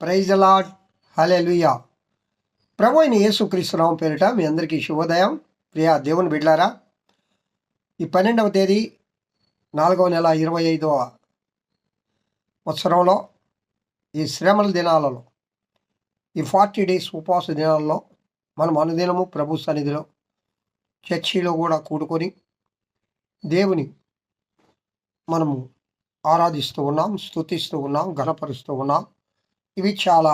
Praise lord హలే లుయా ప్రభు అయిన యేసుక్రీస్తునామం పేరిట మీ అందరికీ శుభోదయం. ప్రియా దేవుని బిడ్లారా ఈ పన్నెండవ తేదీ నాలుగవ నెల ఇరవై ఐదవ సంవత్సరంలో ఈ శ్రమల దినాలలో ఈ ఫార్టీ డేస్ ఉపవాస దినాలలో మనం అనుదినము ప్రభు సన్నిధిలో చర్చిలో కూడా కూడుకొని దేవుని మనము ఆరాధిస్తూ ఉన్నాం స్తుతిస్తూ ఉన్నాం ఘనపరుస్తూ ఉన్నాం. ఇవి చాలా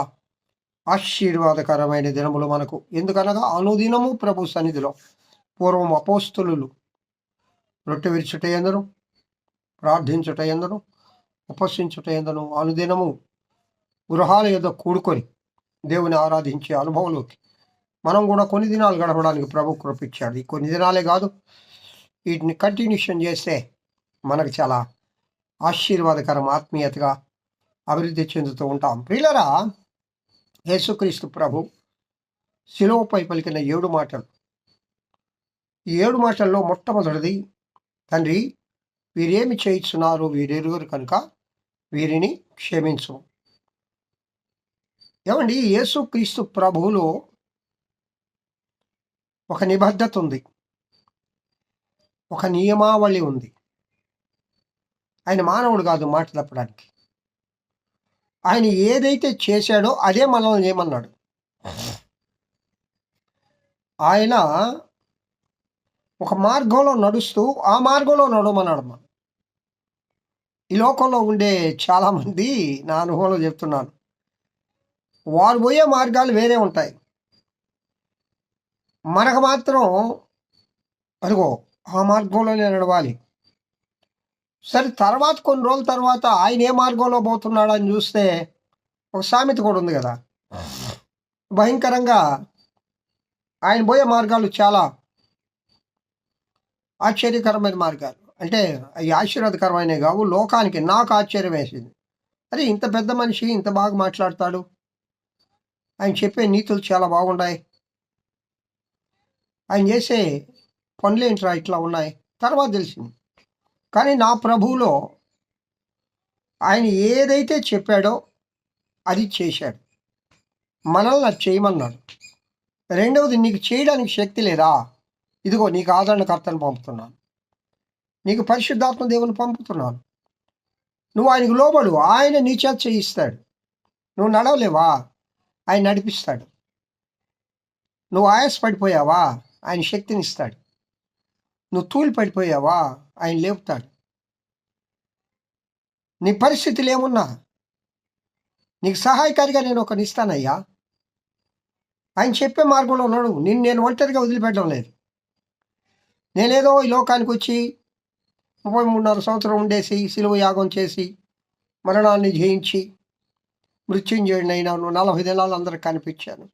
ఆశీర్వాదకరమైన దినములు మనకు. ఎందుకనగా అనుదినము ప్రభు సన్నిధిలో పూర్వం అపోస్తులు రొట్టె విరుచుట ఎందరు ప్రార్థించుట ఎందరు ఉపసించుట ఎందను అనుదినము గృహాల యొద్ద కూడుకొని దేవుని ఆరాధించే అనుభవంలోకి మనం కూడా కొన్ని దినాలు గడపడానికి ప్రభు కృపించాడు. ఈ కొన్ని దినాలే కాదు వీటిని కంటిన్యూషన్ చేస్తే మనకు చాలా ఆశీర్వాదకరం ఆత్మీయతగా అభివృద్ధి చెందుతూ ఉంటాం. ప్రియులరా యేసుక్రీస్తు ప్రభు శిలువపై పలికిన ఏడు మాటలు. ఈ ఏడు మాటల్లో మొట్టమొదటిది తండ్రి వీరేమి చేయిస్తున్నారు వీరిరువురు కనుక వీరిని క్షమించు. ఏమండి యేసుక్రీస్తు ప్రభువులో ఒక నిబద్ధత ఉంది. ఒక నియమావళి ఉంది. ఆయన మానవుడు కాదు మాట తప్పడానికి ఆయన ఏదైతే చేశాడో అదే మనల్ని చేయమన్నాడు ఆయన ఒక మార్గంలో నడుస్తూ ఆ మార్గంలో నడవమన్నాడు మనం. ఈ లోకంలో ఉండే చాలామంది నా అనుభవంలో చెప్తున్నాను. వారు పోయే మార్గాలు వేరే ఉంటాయి. మనకు మాత్రం అదిగో ఆ మార్గంలోనే నడవాలి. సరే తర్వాత కొన్ని రోజుల తర్వాత ఆయన ఏ మార్గంలో పోతున్నాడు అని చూస్తే ఒక సామెత కూడా ఉంది కదా. భయంకరంగా ఆయన పోయే మార్గాలు చాలా ఆశ్చర్యకరమైన మార్గాలు. అంటే అవి ఆశీర్వాదకరమైనవి కావు. లోకానికి నాకు ఆశ్చర్యం వేసింది. అరే ఇంత పెద్ద మనిషి ఇంత బాగా మాట్లాడతాడు. ఆయన చెప్పే నీతులు చాలా బాగున్నాయి. ఆయన చేసే పనులు ఏంట్రా ఇట్లా ఉన్నాయి? తర్వాత తెలిసింది. కానీ నా ప్రభువులో ఆయన ఏదైతే చెప్పాడో అది చేశాడు. మనల్ని అది చేయమన్నాడు. రెండవది నీకు చేయడానికి శక్తి లేదా? ఇదిగో నీకు ఆదరణకర్తను పంపుతున్నాను. నీకు పరిశుద్ధాత్మ దేవుని పంపుతున్నాను. నువ్వు ఆయనకు లోబడు. ఆయన నీ చేత చేయిస్తాడు. నువ్వు నడవలేవా? ఆయన నడిపిస్తాడు. నువ్వు ఆయాసపడిపోయావా? ఆయన శక్తిని ఇస్తాడు. నువ్వు తూలి పడిపోయావా ఆయన లేపుతాడు. నీ పరిస్థితులు ఏమున్నా? నీకు సహాయకారిగా నేను ఒకరిని ఇస్తానయ్యా. ఆయన చెప్పే మార్గంలో ఉన్నాడు నిన్ను నేను ఒంటరిగా వదిలిపెట్టడం లేదు. నేనేదో ఈ లోకానికి వచ్చి ముప్పై మూడున్నర సంవత్సరం ఉండేసి సిలువ యాగం చేసి మరణాన్ని జయించి మృత్యుంజయుడినైనాను. నలభై దినాలు అందరికి కనిపించాను.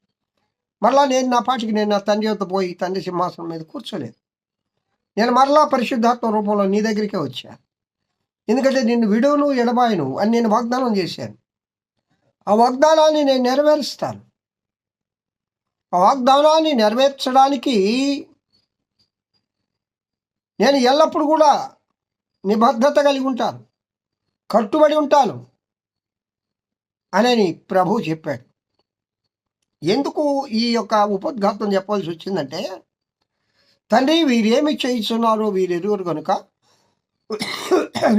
మరలా నేను నా పాటికి నేను నా తండ్రి వద్ద పోయి తండ్రి సింహాసనం మీద కూర్చోలేదు. నేను మరలా పరిశుద్ధాత్మ రూపంలో నీ దగ్గరికే వచ్చాను ఎందుకంటే నిన్ను విడువును ఎడబాయను అని నేను వాగ్దానం చేశాను. ఆ వాగ్దానాన్ని నేను నెరవేరుస్తాను. ఆ వాగ్దానాన్ని నెరవేర్చడానికి నేను ఎల్లప్పుడూ కూడా నిబద్ధత కలిగి ఉంటాను కట్టుబడి ఉంటాను అని ప్రభు చెప్పాడు. ఎందుకు ఈ యొక్క ఉపద్ఘాతం చెప్పాల్సి వచ్చిందంటే తండ్రి వీరేమి చేయిస్తున్నారో వీరెరువురు కనుక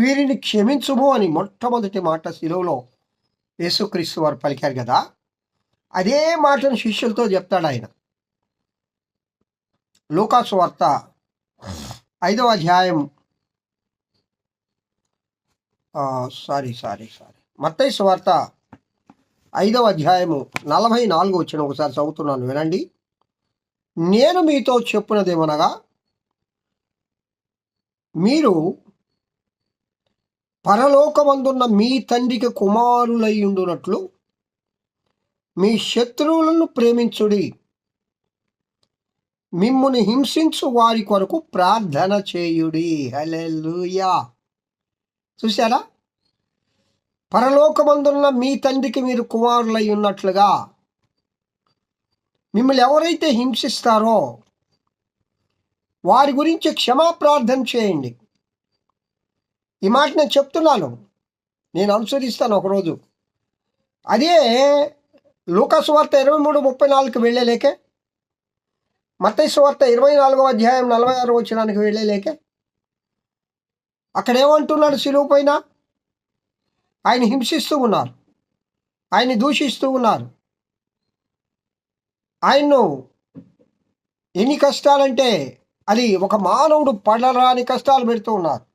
వీరిని క్షమించుము అని మొట్టమొదటి మాట శిలువలో యేసుక్రీస్తు వారు పలికారు కదా. అదే మాటను శిష్యులతో చెప్తాడు ఆయన. లోకాసు వార్త ఐదవ అధ్యాయం సారీ సారీ సారీ. మత్తైసు వార్త ఐదవ అధ్యాయము నలభై నాలుగు వచ్చిన ఒకసారి చదువుతున్నాను వినండి. నేను మీతో చెప్పున్నదేమనగా మీరు పరలోకమందున్న మీ తండ్రికి కుమారులై ఉండునట్లు మీ శత్రువులను ప్రేమించుడి. మిమ్ముని హింసించు వారి కొరకు ప్రార్థన చేయుడి. హలెలుయా చూసారా పరలోకమందున్న మీ తండ్రికి మీరు కుమారులై ఉన్నట్లుగా మిమ్మల్ని ఎవరైతే హింసిస్తారో వారి గురించి క్షమాప్రార్థన చేయండి. ఈ మాట నేను చెప్తున్నాను. నేను అనుసరిస్తాను ఒకరోజు. అదే లూకాసు వార్త ఇరవై మూడు ముప్పై నాలుగుకి వెళ్ళలేకే? మత్తైసు వార్త ఇరవై నాలుగో అధ్యాయం నలభై ఆరు వచ్చినానికి వెళ్ళలేకే? అక్కడేమంటున్నాడు సిలువు పైన? ఆయన హింసిస్తూ ఉన్నారు. ఆయన్ని దూషిస్తూ ఉన్నారు. ఆయన్ను ఎన్ని కష్టాలంటే అది ఒక మానవుడు పడరాని కష్టాలు పెడుతూ ఉన్నారు.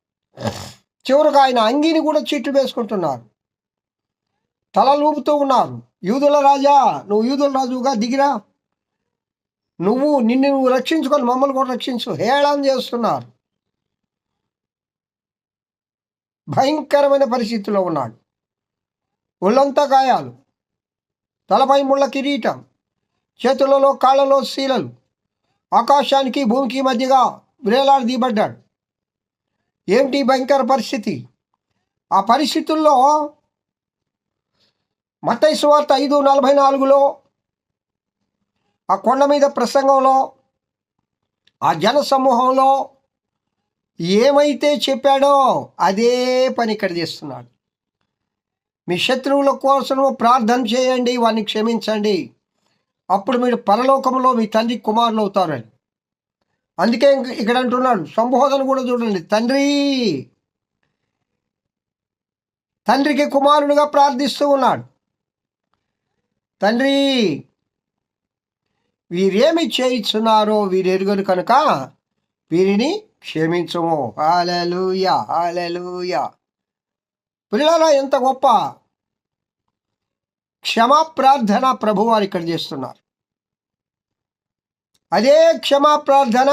చివరికి ఆయన అంగీని కూడా చీట్లు వేసుకుంటున్నారు. తల ఊపుతూ ఉన్నారు. యూదుల రాజా నువ్వు యూదుల రాజుగా దిగిరా. నువ్వు నిన్ను నువ్వు రక్షించుకొని మమ్మల్ని కూడా రక్షించు. హేళన చేస్తున్నారు. భయంకరమైన పరిస్థితిలో ఉన్నాడు. ఒళ్ళంతా గాయాలు. తలపై ముళ్ళ కిరీటం. చేతులలో కాళ్ళలో శీలలు ఆకాశానికి భూమికి మధ్యగా వేలాడదీయబడ్డాడు ఏమిటి భయంకర పరిస్థితి? ఆ పరిస్థితుల్లో మత్తయి సువార్త ఐదు నలభై నాలుగులో ఆ కొండ మీద ప్రసంగంలో ఆ జన సమూహంలో ఏమైతే చెప్పాడో అదే పని ఇక్కడ చేస్తున్నాడు. మీ శత్రువుల కోసం ప్రార్థన చేయండి వారిని క్షమించండి. అప్పుడు మీరు పరలోకంలో మీ తండ్రి కుమారులు అవుతారని అందుకే ఇంక- ఇక్కడ అంటున్నాడు సంబోధన కూడా చూడండి తండ్రి! తండ్రికి కుమారుడుగా ప్రార్థిస్తూ ఉన్నాడు. తండ్రి! వీరేమి చేయిస్తున్నారో వీరు ఎరుగరు కనుక వీరిని క్షమించము. Hallelujah hallelujah! పిల్లల ఎంత గొప్ప క్షమా ప్రార్థన ప్రభువారు ఇక్కడ చేస్తున్నారు. అదే క్షమా ప్రార్థన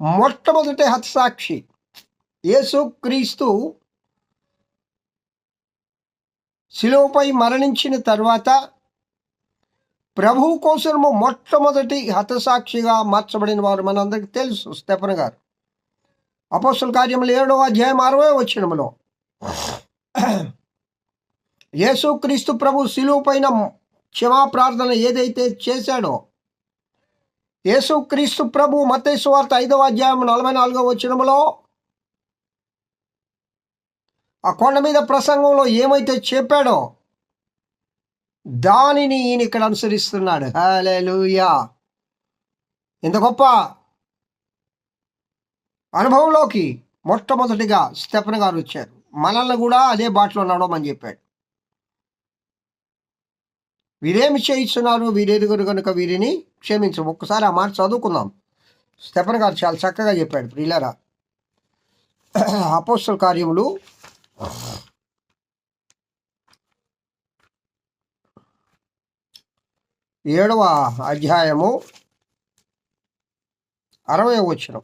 మొట్టమొదటి హతసాక్షి యేసుక్రీస్తు శిలువపై మరణించిన తర్వాత ప్రభువు కోసము మొట్టమొదటి హతసాక్షిగా మార్చబడిన వారు మనందరికీ తెలుసు స్టెఫన్ గారు. అపోస్తుల కార్యములు ఏడవ అధ్యాయం అరవై వచ్చినములో యేసుక్రీస్తు ప్రభు శిలువుపైన క్షమా ప్రార్థన ఏదైతే చేశాడో యేసుక్రీస్తు ప్రభు మతేశ్వార్త వార్త ఐదవ అధ్యాయం నలభై నాలుగవ వచ్చినములో ఆ కొండ మీద ప్రసంగంలో ఏమైతే చెప్పాడో దానిని ఈయన ఇక్కడ అనుసరిస్తున్నాడు. హల్లెలూయా! ఇంత గొప్ప అనుభవంలోకి మొట్టమొదటిగా స్టెఫన్ గారు వచ్చారు. మనల్ని కూడా అదే బాటలో నడవమని చెప్పాడు. వీరేమి చేయిస్తున్నారు వీరెరుగురు కనుక వీరిని క్షమించం. ఒక్కసారి ఆ మాట చదువుకుందాం. స్టెఫన్ గారు చాలా చక్కగా చెప్పాడు ప్రియులరా. అపోస్టల్ కార్యములు. ఏడవ అధ్యాయము. అరవై వచ్చిన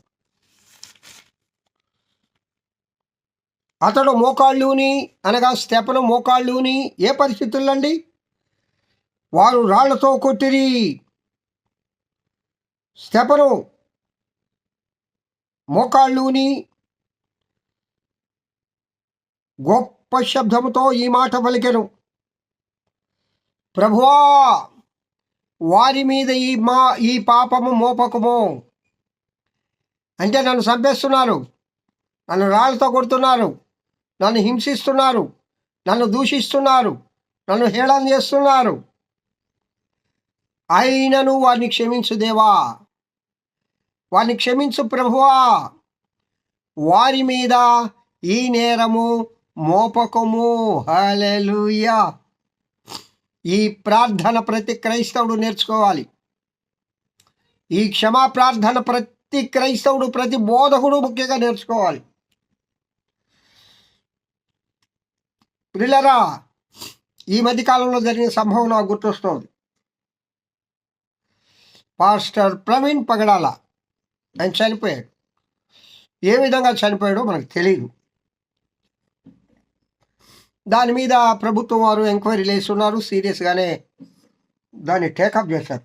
అతడు మోకాళ్ళుని అనగా స్టెపను మోకాళ్ళుని ఏ పరిస్థితుల్లో అండి? వారు రాళ్ళతో కొట్టిరి. స్టెపను మోకాళ్ళుని గొప్ప శబ్దముతో ఈ మాట పలికెను. ప్రభువా వారి మీద ఈ మా ఈ పాపము మోపకము. అంటే నన్ను చంపేస్తున్నారు. నన్ను రాళ్ళతో కొడుతున్నారు. నన్ను హింసిస్తున్నారు. నన్ను దూషిస్తున్నారు. నన్ను హేళన చేస్తున్నారు. అయినను వారిని క్షమించు దేవా. వారిని క్షమించు ప్రభువా. వారి మీద ఈ నేరము మోపకము. హల్లెలూయా. ఈ ప్రార్థన ప్రతి క్రైస్తవుడు నేర్చుకోవాలి. ఈ క్షమా ప్రార్థన ప్రతి క్రైస్తవుడు ప్రతి బోధకుడు ముఖ్యంగా నేర్చుకోవాలి. పిల్లరా ఈ మధ్య కాలంలో జరిగిన సంభవం నాకు గుర్తొస్తుంది. పాస్టర్ ప్రవీణ్ పగడాల. ఆయన చనిపోయాడు. ఏ విధంగా చనిపోయాడో మనకు తెలియదు దాని మీద ప్రభుత్వం వారు ఎంక్వైరీ వేస్తున్నారు సీరియస్గానే దాన్ని టేకప్ చేశారు.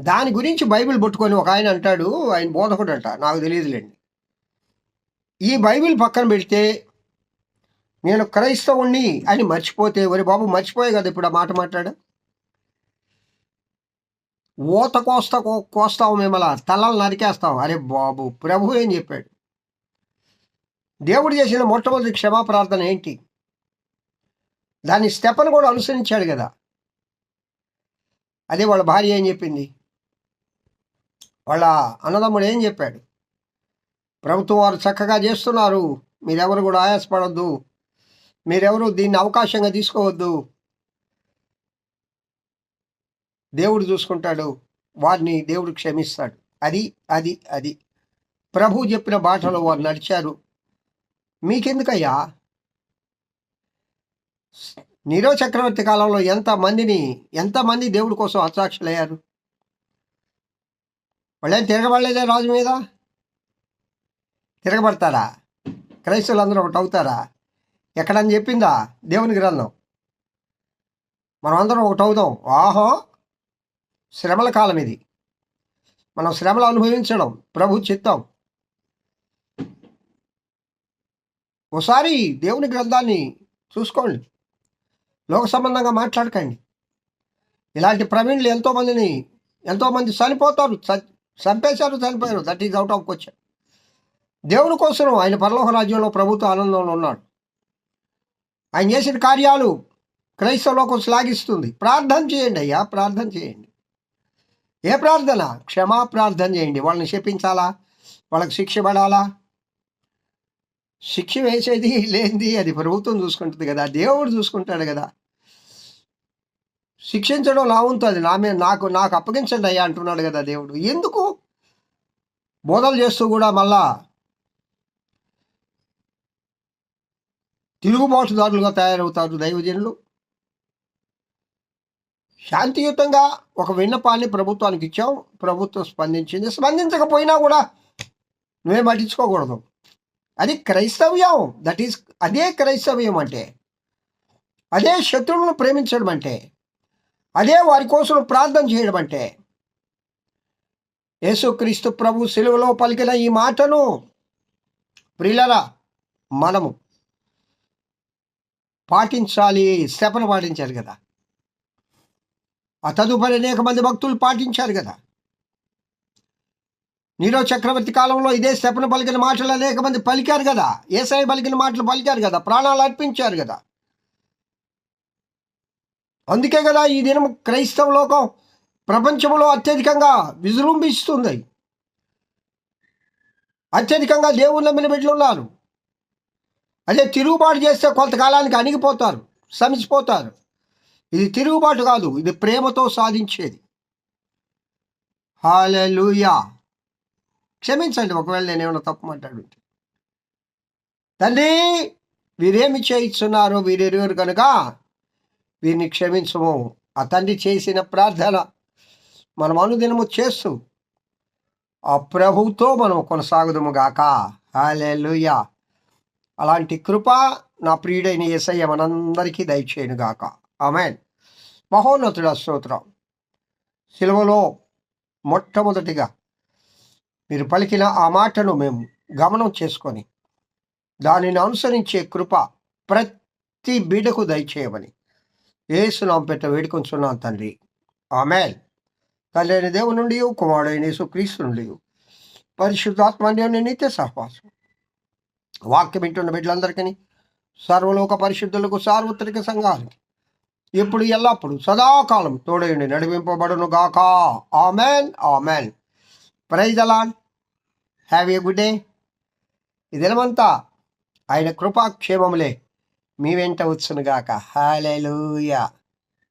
దాని గురించి బైబిల్ పట్టుకొని ఒక ఆయన అంటాడు. ఆయన బోధకుడు అంట నాకు తెలియదులేండి. ఈ బైబిల్ పక్కన పెడితే నేను క్రైస్తవుణ్ణి అని మర్చిపోతే ఒరే బాబు మర్చిపోయే కదా ఇప్పుడు ఆ మాట మాట్లాడా ఊత కోస్తా కో- కోస్తావు మిమ్మల్ని తలలు నరికేస్తాం అరే బాబు ప్రభు ఏం చెప్పాడు? దేవుడు చేసిన మొట్టమొదటి క్షమా ప్రార్థన ఏంటి? దాన్ని స్టెపన్ కూడా అనుసరించాడు కదా. అదే వాళ్ళ భార్య ఏం చెప్పింది? వాళ్ళ అన్నదమ్ముడు ఏం చెప్పాడు? ప్రభుత్వం వారు చక్కగా చేస్తున్నారు. మీరెవరు కూడా ఆయాసపడద్దు. మీరెవరు దీన్ని అవకాశంగా తీసుకోవద్దు. దేవుడు చూసుకుంటాడు వారిని దేవుడు క్షమిస్తాడు. అది అది అది. ప్రభు చెప్పిన బాటలో వారు నడిచారు. మీకెందుకయ్యా? నీరో చక్రవర్తి కాలంలో ఎంత మందిని ఎంతమంది దేవుడి కోసం అత్రాక్షులయ్యారు? వాళ్ళేం తిరగబడలేదా రాజు మీద? తిరగబడతారా? క్రైస్తవులు అందరూ ఒకటి అవుతారా? ఎక్కడని చెప్పిందా దేవుని గ్రంథం? మనం అందరం ఒకటి అవుదాం. ఆహో! శ్రమల కాలం ఇది మనం శ్రమలు అనుభవించడం ప్రభు చిత్తం. ఒకసారి దేవుని గ్రంథాన్ని చూసుకోండి. లోక సంబంధంగా మాట్లాడకండి. ఇలాంటి ప్రవీణులు ఎంతోమందిని ఎంతోమంది చనిపోతారు చంపేశారు చనిపోయారు. That is out of question దేవుని కోసం ఆయన పరలోక రాజ్యంలో ప్రభుత్వ ఆనందంలో ఉన్నాడు. ఆయన చేసిన కార్యాలు క్రైస్తవ లోకం శ్లాఘిస్తుంది. ప్రార్థన చేయండి అయ్యా ప్రార్థన చేయండి. ఏ ప్రార్థన? క్షమా ప్రార్థన చేయండి. వాళ్ళని శపించాలా? వాళ్ళకి శిక్ష పడాలా? శిక్ష వేసేది లేనిది అది ప్రభుత్వం చూసుకుంటుంది కదా. దేవుడు చూసుకుంటాడు కదా. శిక్షించడం నా ఉంటుంది నా మీద నాకు నాకు అప్పగించండి అయ్యా అంటున్నాడు కదా దేవుడు. ఎందుకు? బోధలు చేస్తూ కూడా మళ్ళా తిరుగుబాటుదారులుగా తయారవుతారు దైవజనులు. శాంతియుతంగా ఒక విన్నపాన్ని ప్రభుత్వానికి ఇచ్చాం. ప్రభుత్వం స్పందించింది. స్పందించకపోయినా కూడా నువ్వే పట్టించుకోకూడదు. అది క్రైస్తవ్యం. దట్ ఈస్ అదే క్రైస్తవ్యం అంటే అదే శత్రువులను ప్రేమించడం అంటే అదే వారి కోసం ప్రార్థన చేయడం అంటే యేసుక్రీస్తు ప్రభు సెలవులో పలికిన ఈ మాటను ప్రిలరా మనము పాటించాలి శపన పాటించాలి కదా. ఆ తదుపరి అనేక మంది భక్తులు పాటించారు కదా. నీరో చక్రవర్తి కాలంలో ఇదే శపన పలికిన మాటలు అనేక మంది పలికారు కదా. ఏసఐ పలికిన మాటలు పలికారు కదా. ప్రాణాలు అర్పించారు కదా. అందుకే కదా ఈ దినం క్రైస్తవ లోకం ప్రపంచంలో అత్యధికంగా విజృంభిస్తుంది. అత్యధికంగా దేవుని నమ్మిన బిడ్డలు ఉన్నారు. అదే తిరుగుబాటు చేస్తే కొంతకాలానికి అణిగిపోతారు శమిసిపోతారు ఇది తిరుగుబాటు కాదు ఇది ప్రేమతో సాధించేది. హాలూయా క్షమించండి ఒకవేళ నేను ఏమైనా తప్పు మాట్లాడుంటే. తండ్రి వీరేమి చేయిస్తున్నారో వీరెరువురు కనుక వీరిని క్షమించము. ఆ తండ్రి చేసిన ప్రార్థన మనం అనుదినము చేస్తూ ఆ ప్రభుతో మనం కొనసాగుదము గాక. హాలూయా అలాంటి కృప నా ప్రియుడైన యేసయ్య మనందరికీ దయచేయను గాక. ఆమెన్. మహోన్నతుడ స్తోత్రం. సిలువలో మొట్టమొదటిగా మీరు పలికిన ఆ మాటను మేము గమనం చేసుకొని దానిని అనుసరించే కృప ప్రతి బిడకు దయచేయమని ఏసునాం పెట్ట వేడుకొంచున్నాను తండ్రి. ఆమెన్. తండ్రి అయిన దేవుని నుండి కుమారుడైన యేసు క్రీస్తు నుండి పరిశుద్ధాత్మ నిత్య సహవాసం. వాక్యం వింటున్న బిడ్డలందరికీ సర్వలోక పరిశుద్ధులకు సార్వత్రిక సంఘానికి ఇప్పుడు ఎల్లప్పుడు సదాకాలం తోడయుండి నడిపింపబడును గాక amen amen. Praise Alan have a good day. ఇదినమంతా ఆయన కృపాక్షేమములే మీ వెంట వచ్చును గాక హాలెలూయా.